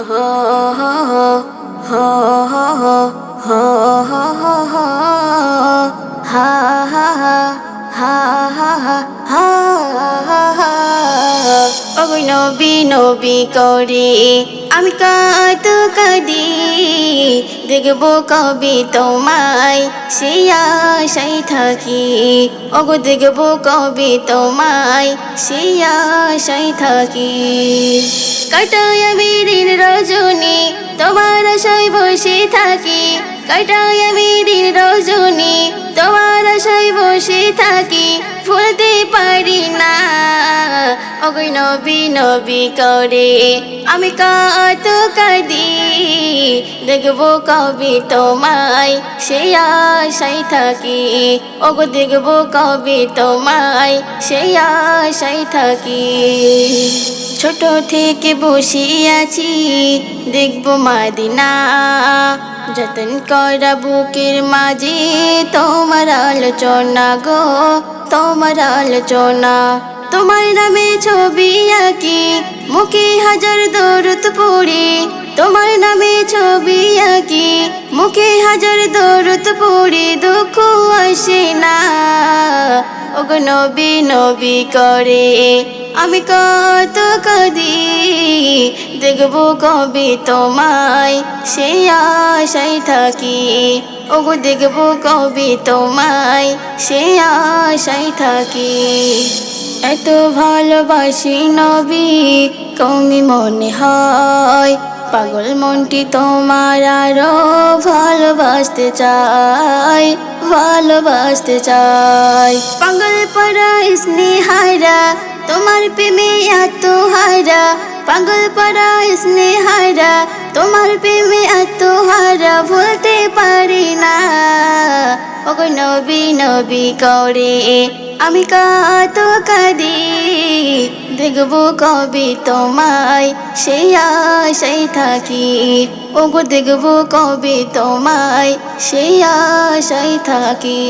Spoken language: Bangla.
ওগো নবী নবী করে আমি কাত কাদি, দেখব কবি তোমায় সে আশাই থাকি। ওগো দেখব কবি তোমায় সে আশাই থাকি। কাটায় বীরের রজনী তোমার আশায় বসে থাকি। কাটায় বীরের রজনী ওগো নবী নবী করে। আমি কত কাঁদি, দেখব কবি তোমায়, সে আশাই থাকি। ওগো, দেখব কবি তোমায়, সে আশাই থাকি। ছোট থেকে বসে আছি, দেখব মাদিনা। যতন করা বুকের মাঝে তোমার আলোচনা গো, তোমার আলোচনা। তোমার নামে ছবি আঁকি, মুখে হাজার দৌড়ত পড়ি। তোমার নামে ছবি আঁকি, মুখে হাজার দৌড়ত পড়ি, দুঃখ আসে না। ওগো নবী নবী করে, আমি কত কদি। দেখব কবি তোমায় সে আশাই থাকি। ওগো, দেখব কবি তোমায় সে আশাই থাকি। এত ভালোবাসি নবী কমি মনে হয়। পাগল মনটি তোমার আরও ভালোবাসতে চাই ভালোবাসতে চাই। পাগল পাড়া স্নেহারা তোমার প্রেমে এত হারা পাগল পাড়া স্নেহারা তোমার প্রেমে এত হারা ভুলতে পারি না। ওগো নবী নবী করে আমি কাত কাদি দেখব কবি তোমায় সেই আশাই থাকি। ওগো দেখব কবি তোমায় সেই আশাই থাকি।